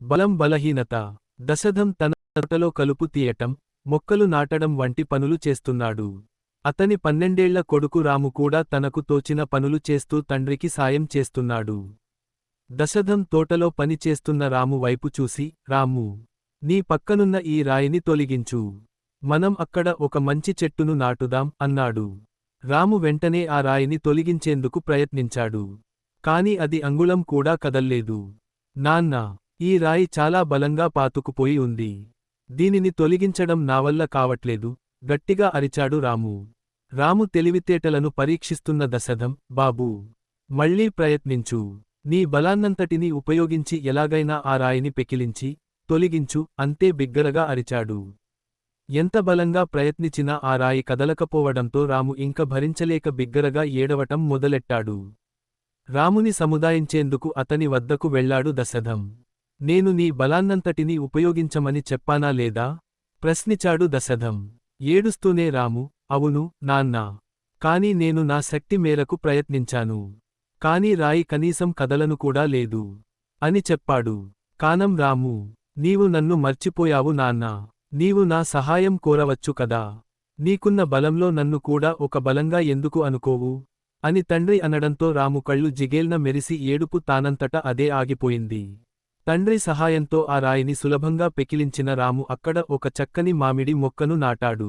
బలం బలహీనత దశధం తన తోటలో కలుపు తీయటం మొక్కలు నాటడం వంటి పనులు చేస్తున్నాడు. అతని పన్నెండేళ్ళ కొడుకు రాము కూడా తనకు తోచిన పనులు చేస్తూ తండ్రికి సాయం చేస్తున్నాడు. దశధం తోటలో పని చేస్తున్న రాము వైపు చూసి రాము నీ పక్కనున్న ఈ రాయిని తొలగించు. మనం అక్కడ ఒక మంచి చెట్టును నాటుదాం అన్నాడు. రాము వెంటనే ఆ రాయిని తొలగించేందుకు ప్రయత్నించాడు. కాని అది అంగుళం కూడా కదల్లేదు. నాన్నా ఈ రాయి చాలా బలంగా పాతుకుపోయి ఉంది. దీనిని తొలగించడం నావల్ల కావట్లేదు. గట్టిగా అరిచాడు రాము. రాము తెలివితేటలను పరీక్షిస్తున్న దశధం బాబూ మళ్ళీ ప్రయత్నించు. నీ బలాన్నంతటినీ ఉపయోగించి ఎలాగైనా ఆ రాయిని పెకిలించి తొలగించు అంతే బిగ్గరగా అరిచాడు. ఎంత బలంగా ప్రయత్నించినా ఆ రాయి కదలకపోవడంతో రాము ఇంక భరించలేక బిగ్గరగా ఏడవటం మొదలెట్టాడు. రాముని సముదాయించేందుకు అతని వద్దకు వెళ్ళాడు దశధం. నేను నీ బలాన్నంతటినీ ఉపయోగించమని చెప్పానా లేదా? ప్రశ్నించాడు దశధం. ఏడుస్తూనే రాము అవును నాన్నా. కాని నేను నా శక్తి మేరకు ప్రయత్నించాను. కాని రాయి కనీసం కదలను కూడా లేదు. అని చెప్పాడు. కానం రాము నీవు నన్ను మర్చిపోయావు నాన్నా. నీవు నా సహాయం కోరవచ్చు కదా? నీకున్న బలంలో నన్ను కూడా ఒక బలంగా ఎందుకు అనుకోవు? అని తండ్రి అనడంతో రాము కళ్ళు జిగేల్న మెరిసి ఏడుపు తానంతట అదే ఆగిపోయింది. తండ్రి సహాయంతో ఆ రాయిని సులభంగా పెకిలించిన రాము అక్కడ ఒక చక్కని మామిడి మొక్కను నాటాడు.